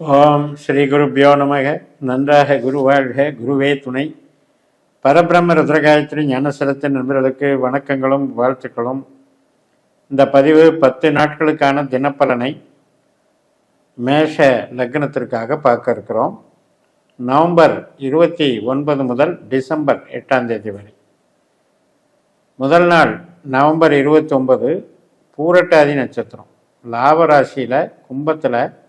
ஓம் ஸ்ரீ குருப்பியோ நமக. நன்றாக குரு வாழ்க. குருவே துணை. பரபிரம்ம ருத்ரகாயத்ரி ஞானசலத்தின் நண்பர்களுக்கு வணக்கங்களும் வாழ்த்துக்களும். இந்த பதிவு பத்து நாட்களுக்கான தினப்பலனை மேஷ லக்னத்திற்காக பார்க்க இருக்கிறோம். நவம்பர் இருபத்தி ஒன்பது முதல் டிசம்பர் எட்டாம் தேதி வரை. முதல் நாள் நவம்பர் இருபத்தி ஒன்பது பூரட்டாதி நட்சத்திரம். லாபராசியில் கும்பத்தில்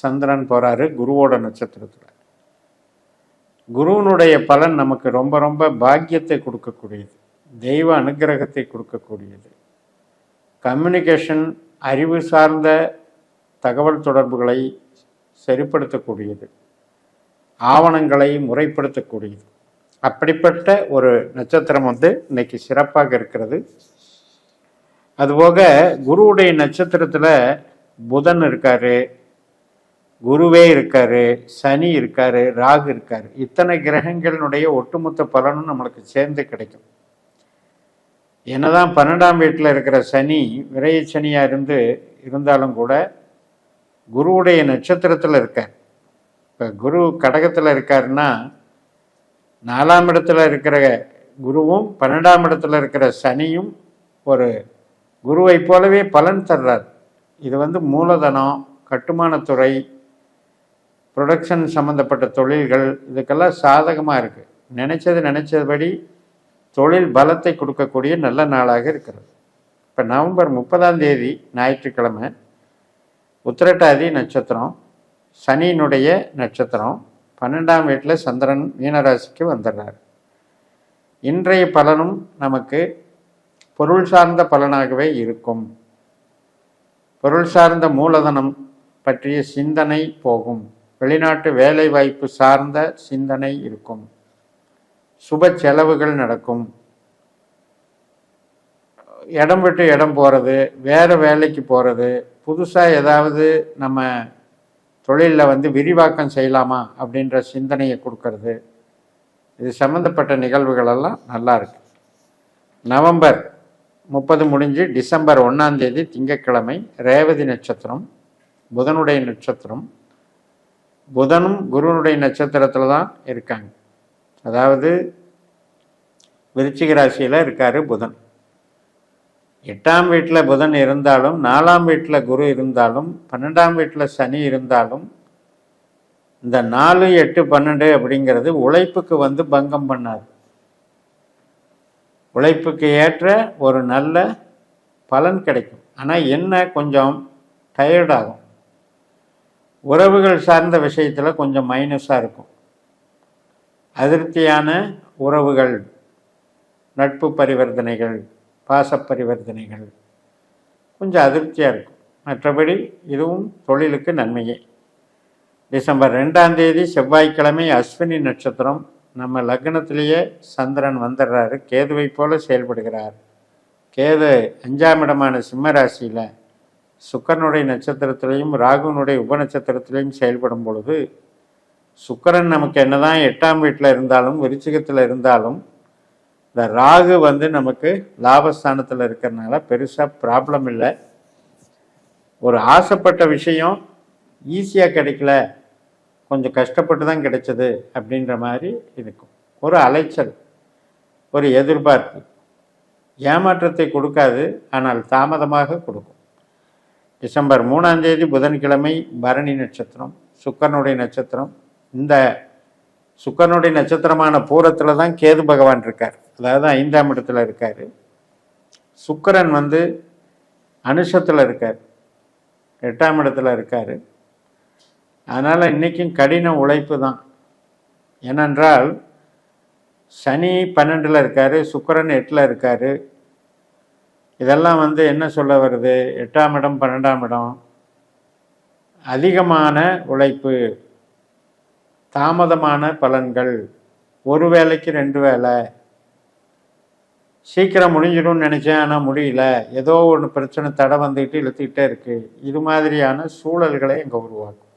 சந்திரன் போகிறாரு குருவோட நட்சத்திரத்தில். குருவனுடைய பலன் நமக்கு ரொம்ப ரொம்ப பாக்கியத்தை கொடுக்கக்கூடியது. தெய்வ அனுக்கிரகத்தை கொடுக்கக்கூடியது. கம்யூனிகேஷன் அறிவு சார்ந்த தகவல் தொடர்புகளை சரிப்படுத்தக்கூடியது. ஆவணங்களை முறைப்படுத்தக்கூடியது. அப்படிப்பட்ட ஒரு நட்சத்திரம் வந்து இன்னைக்கு சிறப்பாக இருக்கிறது. அதுபோக குருவுடைய நட்சத்திரத்தில் புதன் இருக்காரு. குருவே இருக்காரு சனி இருக்காரு ராகு இருக்காரு. இத்தனை கிரகங்களினுடைய ஒட்டுமொத்த பலனும் நம்மளுக்கு சேர்ந்து கிடைக்கும். என்னதான் பன்னெண்டாம் வீட்டில் இருக்கிற சனி விரைய சனியாக இருந்து இருந்தாலும் கூட குருவுடைய நட்சத்திரத்தில் இருக்கார். இப்போ குரு கடகத்தில் இருக்காருன்னா நாலாம் இடத்துல இருக்கிற குருவும் பன்னெண்டாம் இடத்துல இருக்கிற சனியும் ஒரு குருவை போலவே பலன் தர்றார். இது வந்து மூலதனம் கட்டுமானத்துறை ப்ரொடக்ஷன் சம்மந்தப்பட்ட தொழில்கள் இதுக்கெல்லாம் சாதகமாக இருக்குது நினச்சது நினச்சபடி தொழில் பலத்தை கொடுக்கக்கூடிய நல்ல நாளாக இருக்கிறது. இப்போ நவம்பர் முப்பதாம் தேதி ஞாயிற்றுக்கிழமை உத்திரட்டாதி நட்சத்திரம் சனியினுடைய நட்சத்திரம் பன்னெண்டாம் வீட்டில் சந்திரன் மீனராசிக்கு வந்துடுறார். இன்றைய பலனும் நமக்கு பொருள் சார்ந்த பலனாகவே இருக்கும். பொருள் சார்ந்த மூலதனம் பற்றிய சிந்தனை போகும். வெளிநாட்டு வேலை வாய்ப்பு சார்ந்த சிந்தனை இருக்கும். சுப செலவுகள் நடக்கும். இடம் விட்டு இடம் போகிறது வேறு வேலைக்கு போகிறது புதுசாக ஏதாவது நம்ம தொழிலில் வந்து விரிவாக்கம் செய்யலாமா அப்படின்ற சிந்தனையை கொடுக்கறது. இது சம்மந்தப்பட்ட நிகழ்வுகளெல்லாம் நல்லா இருக்கு. நவம்பர் முப்பது முடிஞ்சு டிசம்பர் ஒன்றாந்தேதி திங்கக்கிழமை திங்கட்கிழமை ரேவதி நட்சத்திரம் புதனுடைய நட்சத்திரம் புதனும் குருவனுடைய நட்சத்திரத்தில் தான் இருக்காங்க. அதாவது விருச்சிக ராசியில் இருக்கார் புதன். எட்டாம் வீட்டில் புதன் இருந்தாலும் நாலாம் வீட்டில் குரு இருந்தாலும் பன்னெண்டாம் வீட்டில் சனி இருந்தாலும் இந்த நாலு எட்டு பன்னெண்டு அப்படிங்கிறது உழைப்புக்கு வந்து பங்கம் பண்ணாது. உழைப்புக்கு ஏற்ற ஒரு நல்ல பலன் கிடைக்கும். ஆனால் என்ன கொஞ்சம் டயர்டாகும் உறவுகள் சார்ந்த விஷயத்தில் கொஞ்சம் மைனஸாக இருக்கும். அதிருப்தியான உறவுகள் நட்பு பரிவர்த்தனைகள் பாச பரிவர்த்தனைகள் கொஞ்சம் அதிருப்தியாக இருக்கும். மற்றபடி இதுவும் தொழிலுக்கு நன்மையே. டிசம்பர் ரெண்டாம் தேதி செவ்வாய்க்கிழமை அஸ்வினி நட்சத்திரம். நம்ம லக்னத்திலேயே சந்திரன் வந்துடுறாரு. கேதுவை போல செயல்படுகிறார். கேது அஞ்சாம் இடமான சிம்ம ராசியில் சுக்கரனுடைய நட்சத்திரத்திலையும் ராகுனுடைய உபநட்சத்திரத்திலையும் செயல்படும் பொழுது சுக்கரன் நமக்கு என்னதான் எட்டாம் வீட்டில் இருந்தாலும் விருச்சிகத்தில் இருந்தாலும் இந்த ராகு வந்து நமக்கு லாபஸ்தானத்தில் இருக்கிறனால பெருசாக ப்ராப்ளம் இல்லை. ஒரு ஆசைப்பட்ட விஷயம் ஈஸியாக கிடைக்கல கொஞ்சம் கஷ்டப்பட்டு தான் கிடைச்சது அப்படின்ற மாதிரி இருக்கும். ஒரு அலைச்சல் ஒரு எதிர்பார்ப்பு. ஏமாற்றத்தை கொடுக்காது ஆனால் தாமதமாக கொடுக்கும். டிசம்பர் மூணாம் தேதி புதன்கிழமை பரணி நட்சத்திரம் சுக்கரனுடைய நட்சத்திரம். இந்த சுக்கரனுடைய நட்சத்திரமான பூரத்தில் தான் கேது பகவான் இருக்கார். அதாவது ஐந்தாம் இடத்துல இருக்கார். சுக்கரன் வந்து அனுஷத்தில் இருக்கார். எட்டாம் இடத்துல இருக்கார். அதனால் இன்றைக்கும் கடின உழைப்பு தான். ஏனென்றால் சனி பன்னெண்டில் இருக்கார் சுக்கரன் எட்டில் இருக்கார். இதெல்லாம் வந்து என்ன சொல்ல வருது? எட்டாம் இடம் பன்னெண்டாம் இடம். அதிகமான உழைப்பு தாமதமான பலன்கள் ஒரு வேலைக்கு ரெண்டு வேலை சீக்கிரம் முடிஞ்சிடும்னு நினச்சேன் ஆனால் முடியல. ஏதோ ஒன்று பிரச்சனை தடை வந்துக்கிட்டு இழுத்துக்கிட்டே இருக்குது இது மாதிரியான சூழல்களை இங்கே உருவாக்கும்.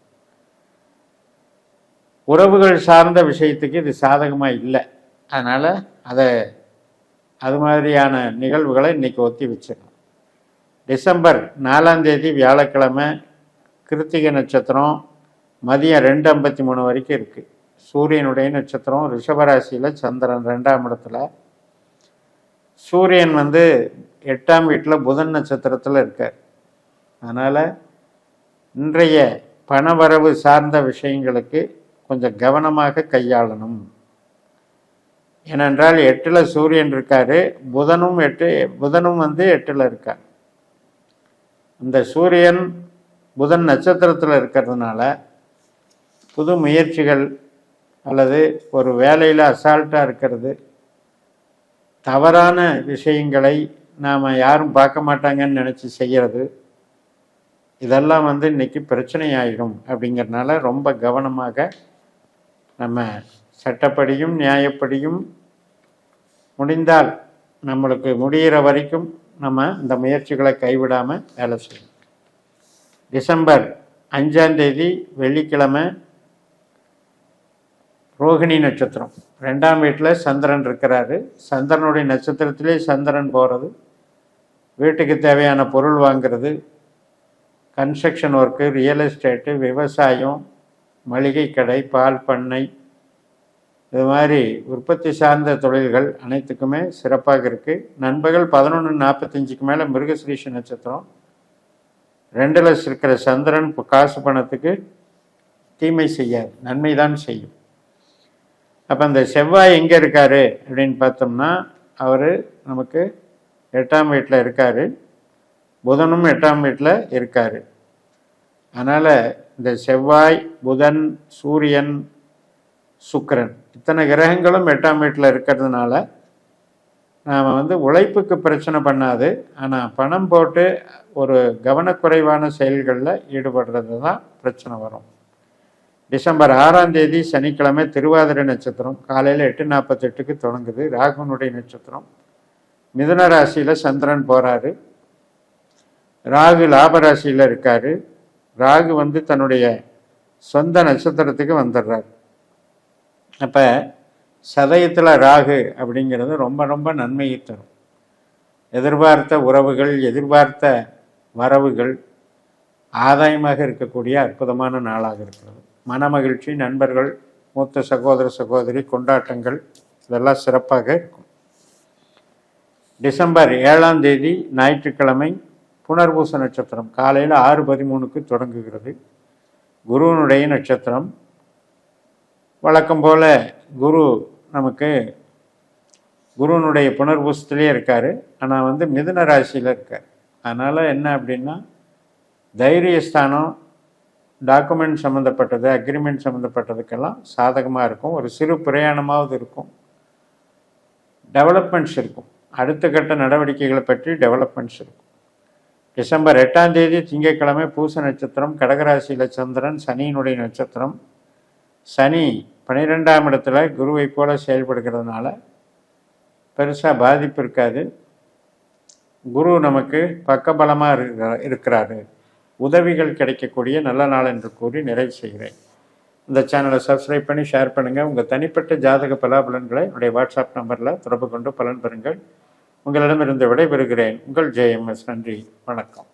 உறவுகள் சார்ந்த விஷயத்துக்கு இது சாதகமாக இல்லை. அதனால் அதை அது மாதிரியான நிகழ்வுகளை இன்றைக்கி ஒத்தி வச்சிடணும் டிசம்பர் நாலாம் தேதி வியாழக்கிழமை கிருத்திகை நட்சத்திரம் மதியம் ரெண்டு ஐம்பத்தி மூணு வரைக்கும் இருக்குது சூரியனுடைய நட்சத்திரம் ரிஷபராசியில் சந்திரன் ரெண்டாம் இடத்துல. சூரியன் வந்து எட்டாம் வீட்டில் புதன் நட்சத்திரத்தில் இருக்கார். அதனால் இன்றைய பணவரவு சார்ந்த விஷயங்களுக்கு கொஞ்சம் கவனமாக கையாளணும். ஏனென்றால் எட்டில் சூரியன் இருக்கார் புதனும் எட்டு புதனும் வந்து எட்டில் இருக்கார். இந்த சூரியன் புதன் நட்சத்திரத்தில் இருக்கிறதுனால புது முயற்சிகள் அல்லது ஒரு வேலையில் அசால்ட்டாக இருக்கிறது தவறான விஷயங்களை நாம் யாரும் பார்க்க மாட்டாங்கன்னு நினச்சி செய்கிறது இதெல்லாம் வந்து இன்றைக்கி பிரச்சனை ஆகிடும் அப்படிங்கிறதுனால ரொம்ப கவனமாக நம்ம சட்டப்படியும் நியாயப்படியும் முடிந்தால் நம்மளுக்கு முடிகிற வரைக்கும் நம்ம இந்த முயற்சிகளை கைவிடாமல் வேலை செய்யணும். டிசம்பர் அஞ்சாந்தேதி வெள்ளிக்கிழமை ரோகிணி நட்சத்திரம். ரெண்டாம் வீட்டில் சந்திரன் இருக்கிறாரு. சந்திரனுடைய நட்சத்திரத்திலே சந்திரன் போகிறது வீட்டுக்கு தேவையான பொருள் வாங்கிறது. கன்ஸ்ட்ரக்ஷன் ஒர்க்கு ரியல் எஸ்டேட்டு விவசாயம் மளிகை கடை பால் பண்ணை இது மாதிரி உற்பத்தி சார்ந்த தொழில்கள் அனைத்துக்குமே சிறப்பாக இருக்குது நண்பர்கள் பதினொன்று நாற்பத்தஞ்சுக்கு மேலே மிருகஸ்ரீஷ நட்சத்திரம். ரெண்டில் இருக்கிற சந்திரன் இப்போ காசு பணத்துக்கு தீமை செய்யாது. நன்மை தான் செய்யும். அப்போ அந்த செவ்வாய் எங்கே இருக்கார் அப்படின்னு பார்த்தோம்னா அவர் நமக்கு எட்டாம் வீட்டில் இருக்கார். புதனும் எட்டாம் வீட்டில் இருக்கார். அதனால் இந்த செவ்வாய் புதன் சூரியன் சுக்கரன் இத்தனை கிரகங்களும் எட்டாம் வீட்டில் இருக்கிறதுனால நாம் வந்து உழைப்புக்கு பிரச்சனை பண்ணாது. ஆனால் பணம் போட்டு ஒரு கவனக்குறைவான செயல்களில் ஈடுபடுறது தான் பிரச்சனை வரும். டிசம்பர் ஆறாம் தேதி சனிக்கிழமை திருவாதிரை நட்சத்திரம். காலையில் எட்டு நாற்பத்தெட்டுக்கு தொடங்குது. ராகுனுடைய நட்சத்திரம். மிதுன ராசியில் சந்திரன் போகிறாரு ராகு லாபராசியில் இருக்கார். ராகு வந்து தன்னுடைய சொந்த நட்சத்திரத்துக்கு வந்துடுறார். அப்போ சதயத்தில் ராகு அப்படிங்கிறது ரொம்ப ரொம்ப நன்மையை தரும். எதிர்பார்த்த உறவுகள் எதிர்பார்த்த வரவுகள் ஆதாயமாக இருக்கக்கூடிய அற்புதமான நாளாக இருக்கிறது. மனமகிழ்ச்சி நண்பர்கள் மூத்த சகோதர சகோதரி கொண்டாட்டங்கள் இதெல்லாம் சிறப்பாக இருக்கும். டிசம்பர் ஏழாம் தேதி ஞாயிற்றுக்கிழமை புனர்பூச நட்சத்திரம். காலையில் ஆறு பதிமூணுக்கு தொடங்குகிறது. குருவனுடைய நட்சத்திரம் வழக்கம் போல் குரு நமக்கு குருனுடைய புனர்பூசத்துலேயே இருக்கார். ஆனால் வந்து மிதுன ராசியில் இருக்கார். அதனால் என்ன அப்படின்னா தைரியஸ்தானம் டாக்குமெண்ட் சம்மந்தப்பட்டது அக்ரிமெண்ட் சம்மந்தப்பட்டதுக்கெல்லாம் சாதகமாக இருக்கும். ஒரு சிறு பிரயாணமாவது இருக்கும். டெவலப்மெண்ட்ஸ் இருக்கும். அடுத்த கட்ட நடவடிக்கைகளை பற்றி டெவலப்மெண்ட்ஸ் இருக்கும். டிசம்பர் எட்டாம் தேதி திங்கட்கிழமை பூச நட்சத்திரம் கடகராசியில் சந்திரன் சனியினுடைய நட்சத்திரம். சனி பன்னிரெண்டாம் இடத்துல குருவை போல செயல்படுகிறதுனால பெருசாக பாதிப்பு இருக்காது. குரு நமக்கு பக்கபலமாக இருக்கிறாரு. உதவிகள் கிடைக்கக்கூடிய நல்ல நாள் என்று கூறி நிறைவு செய்கிறேன். இந்த சேனலை சப்ஸ்கிரைப் பண்ணி ஷேர் பண்ணுங்கள் உங்கள் தனிப்பட்ட ஜாதக பலாபலன்களை என்னுடைய வாட்ஸ்அப் நம்பரில் தொடர்பு கொண்டு பலன் பெறுங்கள். உங்களிடமிருந்து விடைபெறுகிறேன். உங்கள் ஜேஎம்எஸ் நன்றி. வணக்கம்.